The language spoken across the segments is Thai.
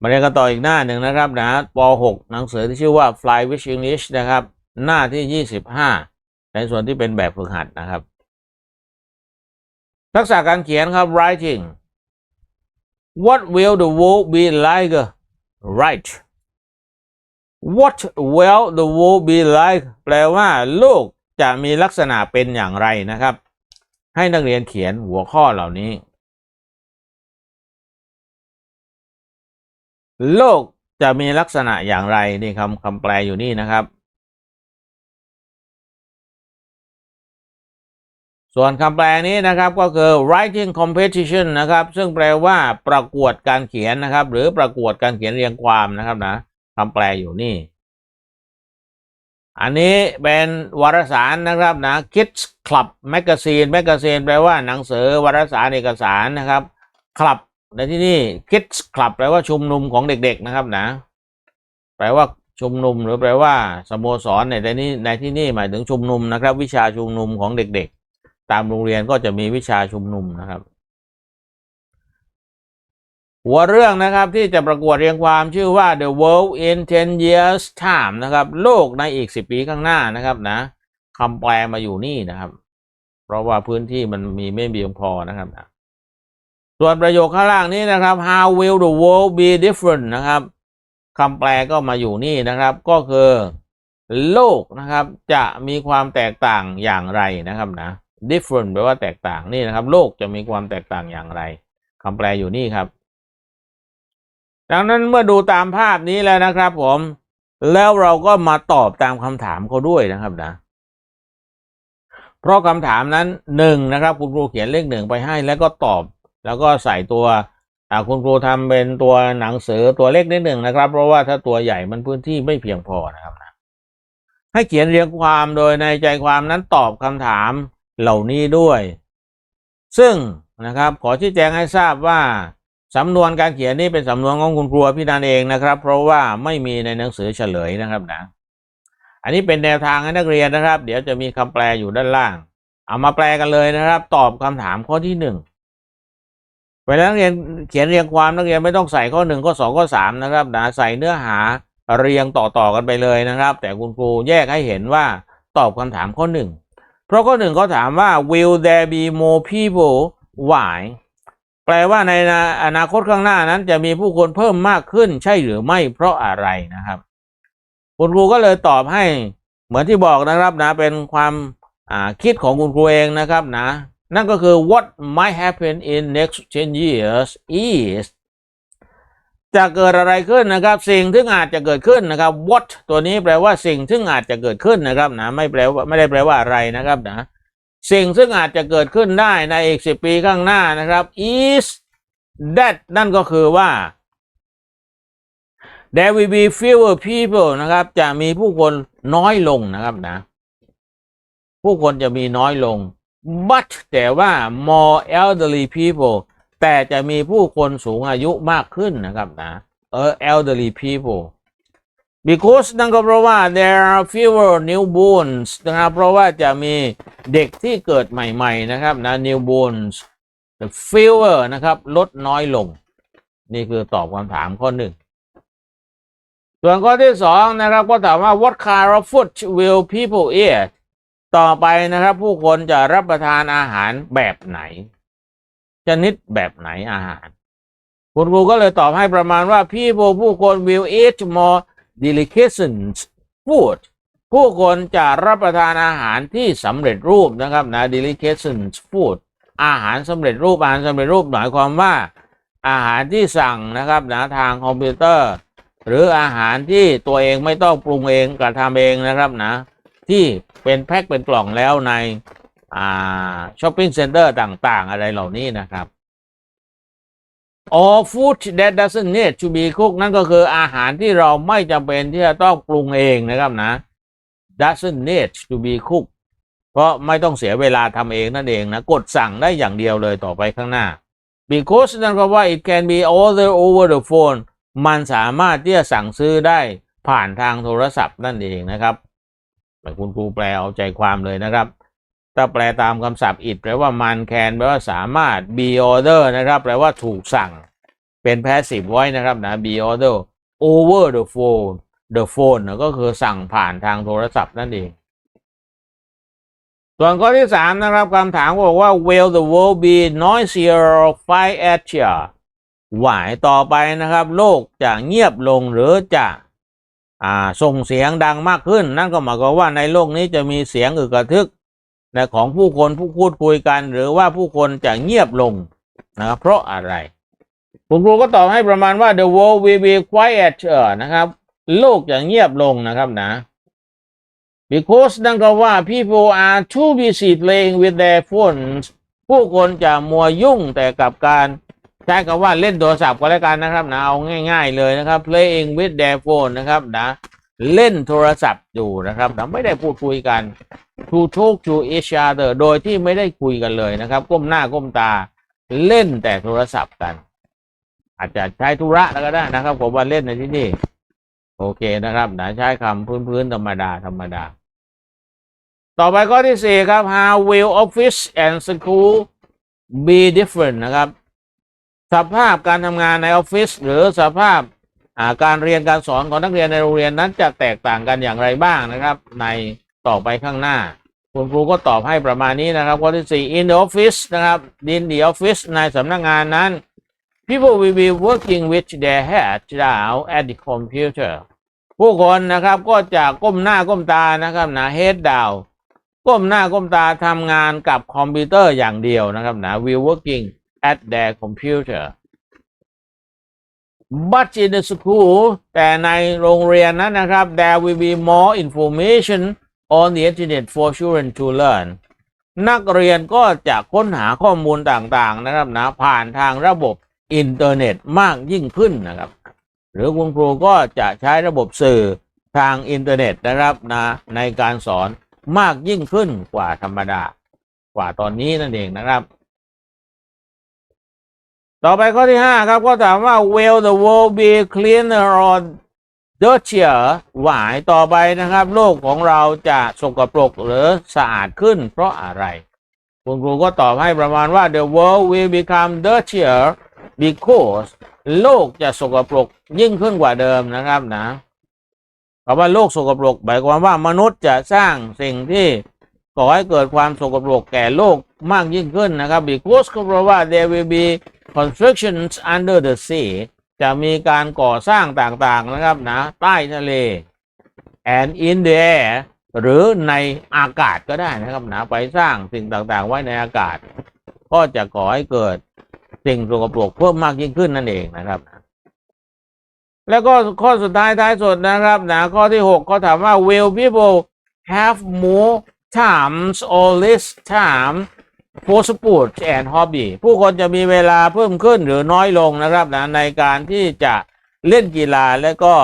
มาเรียนกันต่ออีกหน้าหนึ่งนะครับนะป .6 หนังสือที่ชื่อว่า Fly with English นะครับ หน้าที่ 25 ในส่วนที่เป็นแบบฝึกหัดนะครับ ทักษะการเขียนครับ writing What will the world be like right What will the world be like แปลว่าโลกจะมีลักษณะเป็นอย่างไรนะครับ ให้นักเรียนเขียนหัวข้อเหล่านี้ โลกจะมีลักษณะอย่างไรนี่คำคำแปลอยู่นี่นะครับ ส่วนคำแปลนี้นะครับก็คือ writing competition นะครับ ซึ่งแปลว่าประกวดการเขียนนะครับ หรือประกวดการเขียนเรียงความนะครับนะคำแปลอยู่นี่ อันนี้เป็นวารสารนะครับนะ Kids Club Magazine Magazine แปลว่าหนังสือวารสารเอกสารนะครับ Club ในที่นี่ Kids Club แปลว่าชุมนุมของเด็กๆนะครับนะ แปลว่าชุมนุมหรือแปลว่าสโมสรในที่นี้ในที่นี่หมายถึงชุมนุมนะครับ วิชาชุมนุมของเด็กๆ ตามโรงเรียนก็จะมีวิชาชุมนุมนะครับ หัวเรื่องนะครับที่จะประกวดเรียงความชื่อว่า The World in 10 Years Time นะครับ โลกในอีก 10 ปีข้างหน้านะครับนะคำแปลมาอยู่นี่นะครับ เพราะว่าพื้นที่มันมีไม่เพียงพอนะครับนะ ส่วนประโยคข้างล่างนี้นะครับ How will the world be different นะครับคำแปลก็มาอยู่นี่นะครับ ก็คือ โลกนะครับ จะมีความแตกต่างอย่างไรนะครับนะ different แปลว่าแตกต่างนี่นะครับ โลกจะมีความแตกต่างอย่างไรคำแปลอยู่นี่ครับ ดังนั้นเมื่อดูตามภาพนี้แล้วนะครับผม แล้วเราก็มาตอบตามคำถามเขาด้วยนะครับนะ เพราะคำถามนั้นหนึ่งนะครับ คุณครูเขียนเลขหนึ่งไปให้แล้วก็ตอบ แล้วก็ใส่ตัวคุณครูทำเป็นตัวหนังสือตัวเลขนิดหนึ่งนะครับ เพราะว่าถ้าตัวใหญ่มันพื้นที่ไม่เพียงพอนะครับนะให้เขียนเรียงความโดยในใจความนั้นตอบคำถามเหล่านี้ด้วย ซึ่งนะครับขอชี้แจงให้ทราบว่าสำนวนการเขียนนี่เป็นสำนวนของคุณครูพี่นันเองนะครับ เพราะว่าไม่มีในหนังสือเฉลยนะครับนะ อันนี้เป็นแนวทางให้นักเรียนนะครับ เดี๋ยวจะมีคำแปลอยู่ด้านล่าง เอามาแปลกันเลยนะครับ ตอบคำถามข้อที่หนึ่ง เวลานักเรียนเขียนเรียงความนักเรียนไม่ต้องใส่ข้อหนึ่งข้อสองข้อสามนะครับนะใส่เนื้อหาเรียงต่อๆกันไปเลยนะครับ แต่คุณครูแยกให้เห็นว่าตอบคำถามข้อหนึ่งเพราะข้อหนึ่งเขาถามว่า will there be more people why แปลว่าในอนาคตข้างหน้านั้นจะมีผู้คนเพิ่มมากขึ้นใช่หรือไม่เพราะอะไรนะครับ คุณครูก็เลยตอบให้เหมือนที่บอกนะครับนะเป็นความคิดของคุณครูเองนะครับนะ นั่นก็คือ what might happen in next 10 years is จะเกิดอะไรขึ้นนะครับ สิ่งที่อาจจะเกิดขึ้นนะครับ what ตัวนี้แปลว่าสิ่งที่อาจจะเกิดขึ้นนะครับนะไม่แปลว่าไม่ได้แปลว่าอะไรนะครับนะสิ่งซึ่งอาจจะเกิดขึ้นได้ในอีกสิบปีข้างหน้านะครับ is that นั่นก็คือว่า there will be fewer people นะครับ จะมีผู้คนน้อยลงนะครับนะ ผู้คนจะมีน้อยลง but แต่ว่า more elderly people แต่จะมีผู้คนสูงอายุมากขึ้นนะครับนะเออ elderly people because นั่นก็เพราะว่า there are fewer newborns นะครับเพราะว่าจะมีเด็กที่เกิดใหม่ๆนะครับนะ newborns the fewer นะครับ ลดน้อยลง นี่คือตอบคำถามข้อหนึ่ง ส่วนข้อที่สองนะครับ ก็ถามว่า what kind of food will people eat ต่อไปนะครับ ผู้คนจะรับประทานอาหารแบบไหน ชนิดแบบไหนอาหาร คุณครูก็เลยตอบให้ประมาณว่า people ผู้คน will eat more delicacies food ผู้คนจะรับประทานอาหารที่สำเร็จรูปนะครับนะ delicacies food อาหารสำเร็จรูปอาหารสำเร็จรูปหมายความว่า อาหารที่สั่งนะครับนะทางคอมพิวเตอร์ หรืออาหารที่ตัวเองไม่ต้องปรุงเองกระทำเองนะครับนะ ที่ เป็นแพ็คเป็นกล่องแล้วในอ่าช้อปปิ้งเซ็นเตอร์ต่างๆ อะไรเหล่านี้นะครับ all food that doesn't need to be cooked นั่นก็คืออาหารที่เราไม่จำเป็นที่จะต้องปรุงเองนะครับนะ doesn't need to be cooked เพราะไม่ต้องเสียเวลาทำเองนั่นเองนะ กดสั่งได้อย่างเดียวเลยต่อไปข้างหน้า because นั่นก็ว่า it can be ordered over the phone มันสามารถที่จะสั่งซื้อได้ผ่านทางโทรศัพท์นั่นเองนะครับ แต่คุณครูแปลเอาใจความเลยนะครับ ถ้าแปลตามคำศัพท์ it แปลว่ามัน can แปลว่าสามารถ be order นะครับแปลว่าถูกสั่ง เป็น passive voice นะครับนะ be order over the phone the phone นะก็คือสั่งผ่านทางโทรศัพท์นั่นเอง ส่วนข้อที่สามนะครับคำถามบอกว่า will the world be noisier or quieter หวายต่อไปนะครับ โลกจะเงียบลงหรือจะ อ่าส่งเสียงดังมากขึ้น นั่นก็หมายความว่าในโลกนี้จะมีเสียงอึกระทึกนะของผู้คนผู้พูดคุยกัน หรือว่าผู้คนจะเงียบลงนะครับเพราะอะไร คุณครูก็ตอบให้ประมาณว่า the world will be quieter นะครับ โลกจะเงียบลงนะครับนะ because นั่นก็ว่า people are too busy playing with their phones ผู้คนจะมัวยุ่งแต่กับการ ใช้คำว่าเล่นโทรศัพท์ก็แล้วกันนะครับนะเอาง่าย ๆ เลยนะครับ playing with their phone นะครับนะเล่นโทรศัพท์อยู่นะครับนะไม่ได้พูดคุยกัน to talk to each other โดยที่ไม่ได้คุยกันเลยนะครับ ก้มหน้าก้มตาเล่นแต่โทรศัพท์กัน อาจจะใช้ธุระแล้วก็ได้นะครับ ผมว่าเล่นในที่นี่ โอเคนะครับนะใช้คำพื้นๆธรรมดาธรรมดา ต่อไปข้อที่สี่ครับ how will office and school be different นะครับ สภาพการทำงานในออฟฟิศหรือสภาพาการเรียนการสอนของนักเรียนในโรงเรียนนั้นจะแตกต่างกันอย่างไรบ้างนะครับ ในต่อไปข้างหน้า คุณครูก็ตอบให้ประมาณนี้นะครับข้อที่สี่ in the office นะครับ in the office ในสำนักงานนั้น people will be working with their head down at the computer ผู้คนนะครับก็จะก้มหน้าก้มตานะครับนะ head down ก้มหน้าก้มตาทำงานกับคอมพิวเตอร์อย่างเดียวนะครับนะ will working at their computer but in the school แต่ในโรงเรียนนั้นนะครับ there will be more information on the internet for children to learn นักเรียนก็จะค้นหาข้อมูลต่างๆนะครับนะผ่านทางระบบอินเทอร์เน็ตมากยิ่งขึ้นนะครับ หรือคุณครูก็จะใช้ระบบสื่อทางอินเทอร์เน็ตนะครับนะในการสอนมากยิ่งขึ้นกว่าธรรมดากว่าตอนนี้นั่นเองนะครับ ต่อไปข้อที่ห้าครับ ก็ถามว่า will the world be cleaner or dirtier หวายต่อไปนะครับ โลกของเราจะสกปรกหรือสะอาดขึ้น เพราะอะไร คุณครูก็ตอบให้ประมาณว่า the world will become dirtier because โลกจะสกปรกยิ่งขึ้นกว่าเดิมนะครับนะคำว่าโลกสกปรกหมายความว่ามนุษย์จะสร้างสิ่งที่ก่อให้เกิดความสกปรกแก่โลกมากยิ่งขึ้นนะครับ because ก็เพราะว่า there will be constructions under the sea จะมีการก่อสร้างต่างๆนะครับนะใต้ทะเล and in the air หรือในอากาศก็ได้นะครับนะไปสร้างสิ่งต่างๆ ไว้ในอากาศ ก็จะก่อให้เกิดสิ่งสกปรกเพิ่มมากยิ่งขึ้นนั่นเองนะครับแล้วก็ข้อสุดท้ายท้ายสุดนะครับนะข้อที่หกเขาถามว่า will people have more times or less time for sport and hobby ผู้คนจะมีเวลาเพิ่มขึ้นหรือน้อยลงนะครับนะในการที่จะเล่นกีฬาและก็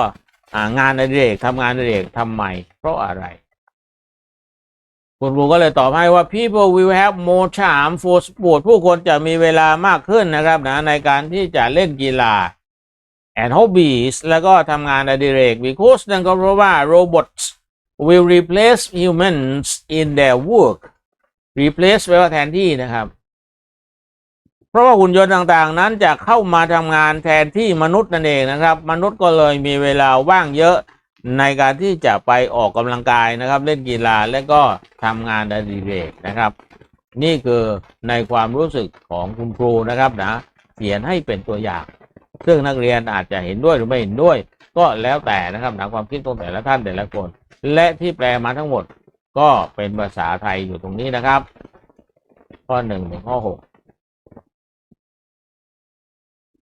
อ่างานอดิเรกทำงานอดิเรกทำไมเพราะอะไร คุณครูก็เลยตอบให้ว่า people will have more time for sport ผู้คนจะมีเวลามากขึ้นนะครับนะในการที่จะเล่นกีฬา and hobbies แล้วก็ทำงานอดิเรก because นั่นก็เพราะว่า robots will replace humans in their work replace แปลว่าแทนที่นะครับ เพราะว่าหุ่นยนต์ต่างๆ นั้นจะเข้ามาทำงานแทนที่มนุษย์นั่นเองนะครับ มนุษย์ก็เลยมีเวลาว่างเยอะในการที่จะไปออกกำลังกายนะครับ เล่นกีฬาและก็ทำงานอดิเรกนะครับ นี่คือในความรู้สึกของคุณครูนะครับนะเขียนให้เป็นตัวอย่าง ซึ่งนักเรียนอาจจะเห็นด้วยหรือไม่เห็นด้วย ก็แล้วแต่นะครับนะความคิดของแต่ละท่านแต่ละคน และที่แปลมาทั้งหมด ก็เป็นภาษาไทยอยู่ตรงนี้นะครับ ข้อหนึ่งถึงข้อหก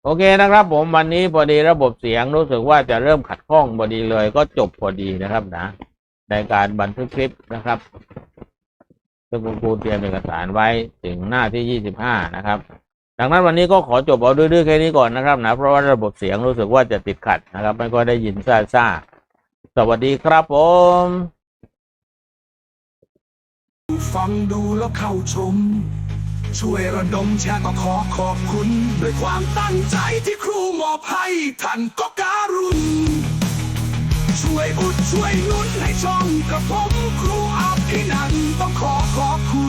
โอเคนะครับ ผมวันนี้พอดีระบบเสียงรู้สึกว่าจะเริ่มขัดข้องพอดีเลย ก็จบพอดีนะครับนะ ในการบันทึกคลิปนะครับซึ่งคุณครูเตรียมเอกสารไว้ถึงหน้าที่ยี่สิบห้านะครับ ดังนั้นวันนี้ก็ขอจบเอาดื้อๆแค่นี้ก่อนนะครับนะเพราะว่าระบบเสียงรู้สึกว่าจะติดขัดนะครับ ไม่ก็ได้ยินซ่าๆสวัสดีครับผม ฟังดูแล้วเข้าชม ช่วยระดมแชร์ก็ขอขอบคุณ ด้วยความตั้งใจที่ครูมอบให้ท่านก็การุณ ช่วยอุดช่วยนุนให้ช่องกระผมครูอาภินันต้องขอขอบคุณ